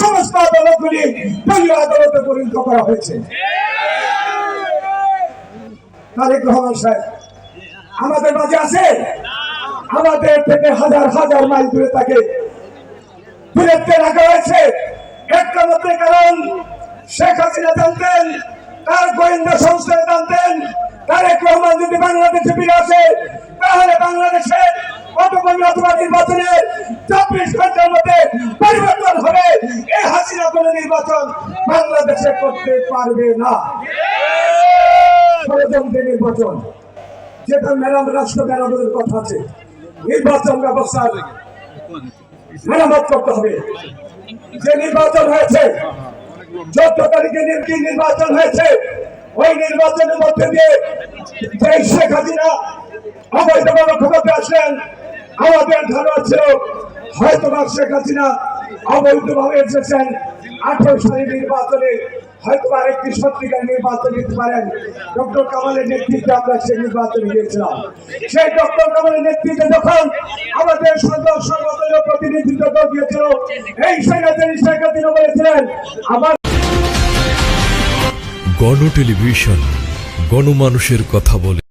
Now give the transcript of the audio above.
সমস্ত আদালতগুলি দলীয় আদালতে পরিণত করা হয়েছে। তারেক রহমান সাহেব, আমাদের মাঝে আছে? আমাদের থেকে হাজার হাজার মাইল দূরে তাকে দূরত্বে রাখা হয়েছে। একটা কারণ, শেখ হাসিনা জানতেন, তার গোয়েন্দা জানতেন, তারেক রহমান যদি বাংলাদেশে ফিরে আসে, তাহলে বাংলাদেশে অথবা নির্বাচনে চব্বিশ ঘণ্টার মধ্যে পরিবর্তন হবে এই হাসিনা কোনো নির্বাচন বাংলাদেশে করতে পারবে না। ষড়যন্ত্রের নির্বাচন, যেটা মেরাম রাষ্ট্র মেরামতের কথা আছে। নির্বাচন ব্যবস্থার মেরামত করতে হবে। যে নির্বাচন হয়েছে, চোদ্দ তারিখে নির- নির্বাচন হয়েছে, ওই নির্বাচনের মধ্যে দিয়ে যে শেখ হাসিনা অবৈধভাবে ক্ষমতা আসলেন, আমাদের ধারণা ছিল হয়তো শেখ হাসিনা অবৈধভাবে এসেছেন। আঠারো সালের নির্বাচনে হয়তো বা একটি সত্যিকার নির্বাচন দিতে পারেন। ডক্টর কামালের নেতৃত্বে আমরা সেই নির্বাচন গিয়েছিলাম। সেই ডক্টর কামালের নেতৃত্বে যখন আমাদের প্রতিনিধিত্ব দল দিয়েছিল এই বলেছিলেন, আমার গণ টেলিভিশন গণমানুষের কথা বলে